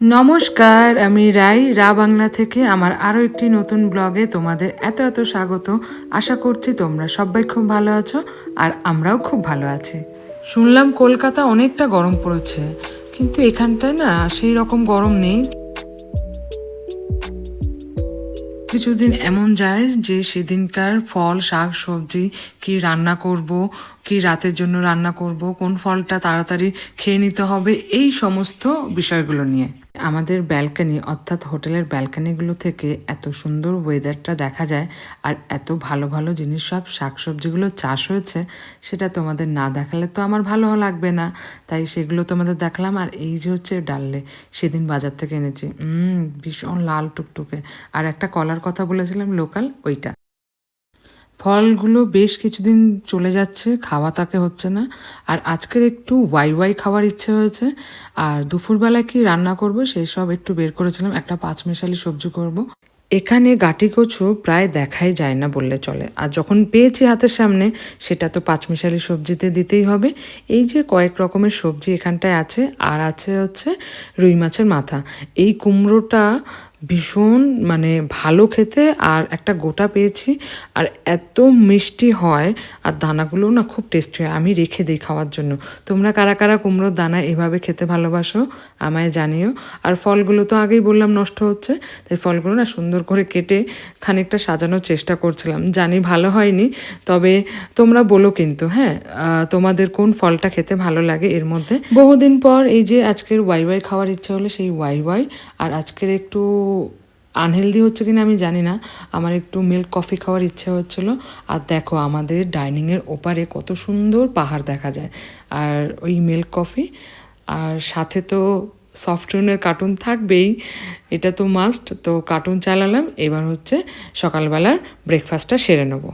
নমস্কার, আমি রাই, রা বাংলা থেকে আমার আরও একটি নতুন ব্লগে তোমাদের এত এত স্বাগত। আশা করছি তোমরা সবাই খুব ভালো আছো আর আমরাও খুব ভালো আছি। শুনলাম কলকাতা অনেকটা গরম পড়েছে, কিন্তু এখানটায় না সেই রকম গরম নেই। কিছুদিন এমন যায় যে সেদিনকার ফল, শাক, সবজি কি রান্না করব, কি রাতের জন্য রান্না করব, কোন ফলটা তাড়াতাড়ি খেয়ে নিতে হবে, এই সমস্ত বিষয়গুলো নিয়ে। আমাদের ব্যালকানি, অর্থাৎ হোটেলের ব্যালকানিগুলো থেকে এত সুন্দর ওয়েদারটা দেখা যায় আর এত ভালো ভালো জিনিস, সব শাকসবজিগুলো চাষ হয়েছে, সেটা তোমাদের না দেখালে তো আমার ভালো লাগবে না। তাই সেগুলো তোমাদের দেখালাম আর এই যে হচ্ছে ডাললে সেদিন বাজার থেকে এনেছি। ভীষণ লাল টুকটুকে। আর একটা কলার কথা বলেছিলাম লোকাল, ওইটা। ফলগুলো বেশ কিছুদিন চলে যাচ্ছে, খাওয়া তাকে হচ্ছে না। আর আজকের একটু ওয়াই ওয়াই খাওয়ার ইচ্ছে হয়েছে। আর দুপুরবেলা কি রান্না করব সেই সব একটু বের করেছিলাম, একটা পাঁচমিশালি সবজি করব। এখানে গাটি কচু প্রায় দেখাই যায় না বললে চলে। আর যখন পেয়েছি হাতের সামনে, সেটা তো পাঁচমিশালি সবজিতে দিতেই হবে। এই যে কয়েক রকমের সবজি এখানটায় আছে, আর আছে হচ্ছে রুই মাছের মাথা। এই কুমড়োটা ভীষণ মানে ভালো খেতে আর একটা গোটা পেয়েছি। আর এত মিষ্টি হয় আর দানাগুলো না খুব টেস্টি হয়। আমি রেখে দিই খাওয়ার জন্য। তোমরা কারা কারা কুমড়োর দানা এভাবে খেতে ভালোবাসো আমায় জানিও। আর ফলগুলো তো আগেই বললাম নষ্ট হচ্ছে। তাই ফলগুলো না সুন্দর করে কেটে খানিকটা সাজানোর চেষ্টা করছিলাম। জানি ভালো হয়নি, তবে তোমরা বলো কিন্তু হ্যাঁ? তোমাদের কোন ফলটা খেতে ভালো লাগে এর মধ্যে? বহুদিন পর এই যে আজকের ওয়াই ওয়াই খাওয়ার ইচ্ছা হলে সেই ওয়াই ওয়াই। আর আজকের একটু আনহেলদি হচ্ছে কিনা আমি জানি না। আমার একটু মিল্ক কফি খাওয়ার ইচ্ছে হচ্ছিল। আর দেখো, আমাদের ডাইনিংয়ের ওপারে কত সুন্দর পাহাড় দেখা যায়। আর ওই মিল্ক কফি আর সাথে তো সফটওয়্যারের কার্টুন থাকবেই। এটা তো মাস্ট তো কার্টুন চালালাম। এবার হচ্ছে সকালবেলার ব্রেকফাস্টটা সেরে নেব।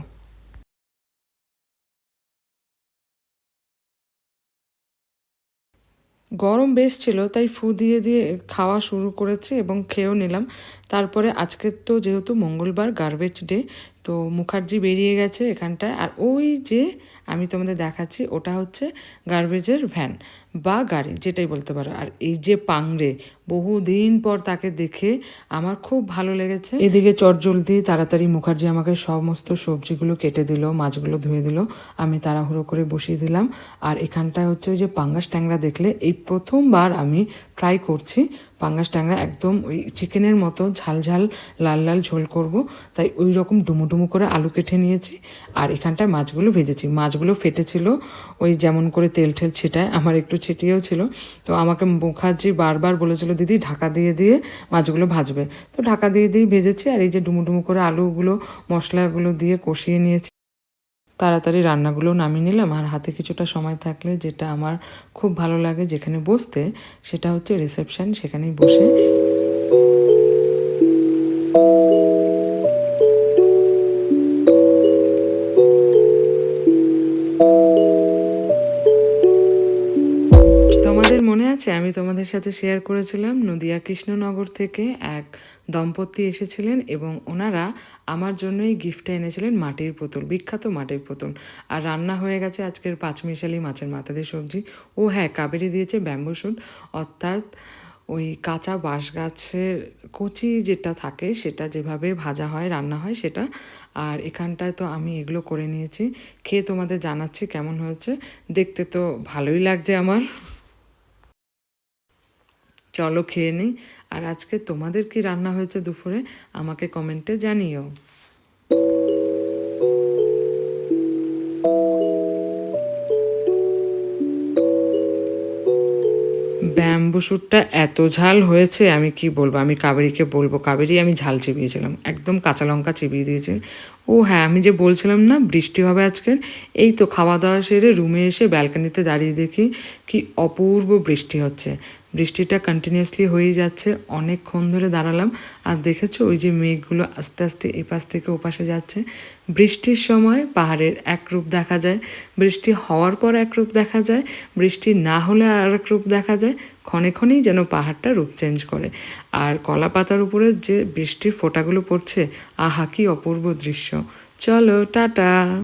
গরম বেশ ছিল, তাই ফু দিয়ে দিয়ে খাওয়া শুরু করেছি এবং খেয়েও নিলাম। তারপরে আজকের তো যেহেতু মঙ্গলবার গার্বেজ ডে তো মুখার্জি বেরিয়ে গেছে এখানটায়। আর ওই যে আমি তোমাদের দেখাচ্ছি, ওটা হচ্ছে গার্বেজের ভ্যান বা গাড়ি, যেটাই বলতে পারো। আর এই যে পাংড়ে, বহুদিন পর তাকে দেখে আমার খুব ভালো লেগেছে। এদিকে চটজলদি তাড়াতাড়ি মুখার্জি আমাকে সমস্ত সবজিগুলো কেটে দিল, মাছগুলো ধুয়ে দিল, আমি তাড়াহুড়ো করে বসিয়ে দিলাম। আর এখানটায় হচ্ছে ওই যে পাঙ্গাস ট্যাংরা দেখলে এই প্রথমবার আমি ট্রাই করছি পাঙ্গাস ট্যাংরা একদম ওই চিকেনের মতো ঝাল ঝাল, লাল লাল ঝোল করব। তাই ওই রকম ডুমু ডুমু করে আলু কেটে নিয়েছি। আর এখানটায় মাছগুলো ভেজেছি। মাছগুলো ফেটেছিল। ওই যেমন করে তেল ঠেল ছিটায়, আমার একটু ছিটিয়েও ছিল। তো আমাকে মুখার্জি বারবার বলেছিল, দিদি, ঢাকা দিয়ে দিয়ে মাছগুলো ভাজবে। তো ঢাকা দিয়ে দিয়ে ভেজেছি। আর এই যে ডুমু ডুমু করে আলুগুলো, মশলাগুলো দিয়ে কষিয়ে নিয়েছি। তাড়াতাড়ি রান্নাগুলো নামিয়ে নিলাম। আর হাতে কিছুটা সময় থাকলে যেটা আমার খুব ভালো লাগে যেখানে বসতে, সেটা হচ্ছে রিসেপশন, সেখানেই বসে। তোমাদের সাথে শেয়ার করেছিলাম নদিয়া কৃষ্ণনগর থেকে এক দম্পতি এসেছিলেন এবং ওনারা আমার জন্যই গিফটটা এনেছিলেন মাটির পুতুল, বিখ্যাত মাটির পুতুল। আর রান্না হয়ে গেছে আজকের পাঁচমিশালি মাছের মাথা দিয়ে সবজি। ও হ্যাঁ কাবেরি দিয়েছে ব্যাম্বু শুট অর্থাৎ ওই কাঁচা বাঁশ গাছের কচি যেটা থাকে, সেটা যেভাবে ভাজা হয়, রান্না হয় সেটা। আর এখানটায় তো আমি এগুলো করে নিয়েছি। খেয়ে তোমাদের জানাচ্ছি কেমন হয়েছে। দেখতে তো ভালোই লাগছে আমার। চলো খেয়ে নিই। আর আজকে তোমাদের কি রান্না হয়েছে দুপুরে, আমাকে কমেন্টে জানিও। ব্যাম্বু শ্যুটটা এত ঝাল হয়েছে, আমি কি বলব? আমি কাবেরিকে বলব, কাবেরি আমি ঝাল চিবিয়েছিলাম, একদম কাঁচা লঙ্কা চিবিয়ে দিয়েছি। ও হ্যাঁ আমি যে বলছিলাম না, বৃষ্টি হবে আজকের, এই তো খাওয়া দাওয়া সেরে রুমে এসে ব্যালকানিতে দাঁড়িয়ে দেখি কি অপূর্ব বৃষ্টি হচ্ছে। বৃষ্টিটা কন্টিনিউয়াসলি হয়েই যাচ্ছে, অনেকক্ষণ ধরে দাঁড়ালাম। আর দেখেছ, ওই যে মেঘগুলো আস্তে আস্তে এপাশ থেকে ওপাশে যাচ্ছে। বৃষ্টির সময় পাহাড়ের এক রূপ দেখা যায়, বৃষ্টি হওয়ার পর এক রূপ দেখা যায়, বৃষ্টি না হলে আর এক রূপ দেখা যায়, ক্ষণে ক্ষণেই যেন পাহাড়টা রূপ চেঞ্জ করে। আর কলা পাতার উপরে যে বৃষ্টির ফোঁটাগুলো পড়ছে, আহা কি অপূর্ব দৃশ্য। চলো, টাটা!